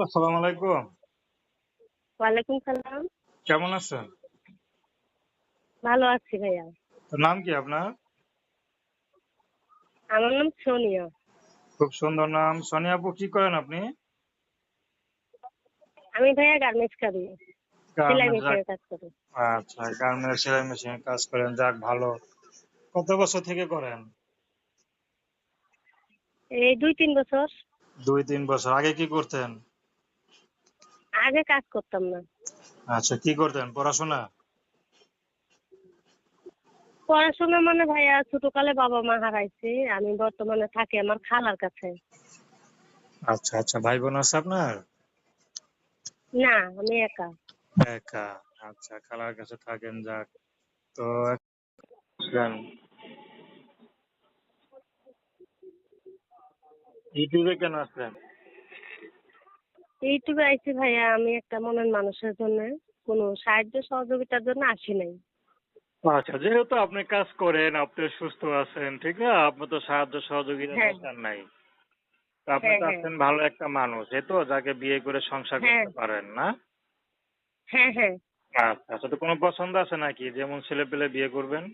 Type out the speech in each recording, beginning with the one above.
আসসালামু আলাইকুম। ওয়ালাইকুম সালাম। কেমন আছেন? ভালো আছি ভাইয়া। তো নাম কি আপনার? আমার নাম সোনিয়া। খুব সুন্দর নাম। সোনিয়া আপু কি করেন আপনি? আমি ভাইয়া গার্মেন্টস করি। সেলাই মেশিনের কাজ করি। আচ্ছা গার্মেন্টস সেলাই মেশিনে কাজ করেন যাক ভালো। কত বছর থেকে করেন? এই দুই তিন বছর। দুই তিন বছর। আগে কি করতেন? আগে কাজ করতাম না। আচ্ছা কি করতেন? পড়াশোনা? পড়াশোনা মানে ভাইয়া ছোটকালে বাবা মা হারাইছে আমি বর্তমানে থাকি আমার খালার কাছে। আচ্ছা আচ্ছা ভাই বোন আছে আপনার? না আমি একা। একা আচ্ছা খালার কাছে থাকেন যাক। তো ইউটিউবে কেন আসলেন? ইউটিউবে আইছি ভাইয়া আমি একটা মনের মানুষের জন্য কোনো সাহায্য সহযোগিতার জন্য আসি নাই। আচ্ছা যেহেতু আপনি কাজ করেন আপনি সুস্থ আছেন ঠিক না? আপনি তো সাহায্য সহযোগিতা হ্যাঁ। দরকার নাই। তো আপনি হ্যাঁ, তো হ্যাঁ। আছেন ভালো একটা মানুষ এই তো যাকে বিয়ে করে সংসার হ্যাঁ। করতে পারেন না? হ্যাঁ হ্যাঁ। আচ্ছা আচ্ছা তো কোনো পছন্দ আছে নাকি? যেমন ছেলে পেলে বিয়ে করবেন?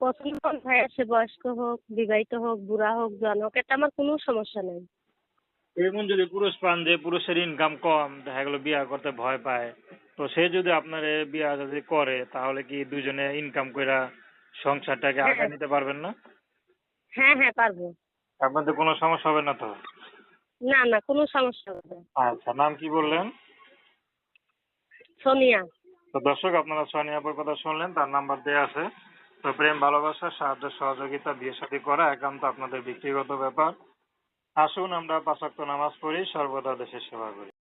পছন্দ ভাইয়া সে বয়স্ক হোক বিবাহিত হোক বুড়া হোক জন হোক এটা আমার কোনো সমস্যা নেই। এমন যদি পুরুষ পান যে পুরুষের ইনকাম কম দেখা গেলো বিয়ে করতে ভয় পায় তো সে যদি আপনার বিয়ে যদি করে তাহলে কি দুজনে ইনকাম কইরা সংসারটাকে হ্যাঁ। আগায় নিতে পারবেন না? হ্যাঁ হ্যাঁ পারব। আপনাদের কোনো সমস্যা হবে না তো? না না কোনো সমস্যা হবে না। আচ্ছা নাম কি বললেন? সোনিয়া। তো দর্শক আপনারা সোনিয়াপুর কথা শুনলেন তার নাম্বার দেওয়া আছে। তো প্রেম ভালোবাসা সাহায্য সহযোগিতা বিয়ে শাদী করা একান্ত আপনাদের ব্যক্তিগত ব্যাপার। আসুন আমরা পাঁচ ওয়াক্ত নামাজ পড়ি সর্বদা দেশের সেবা করি।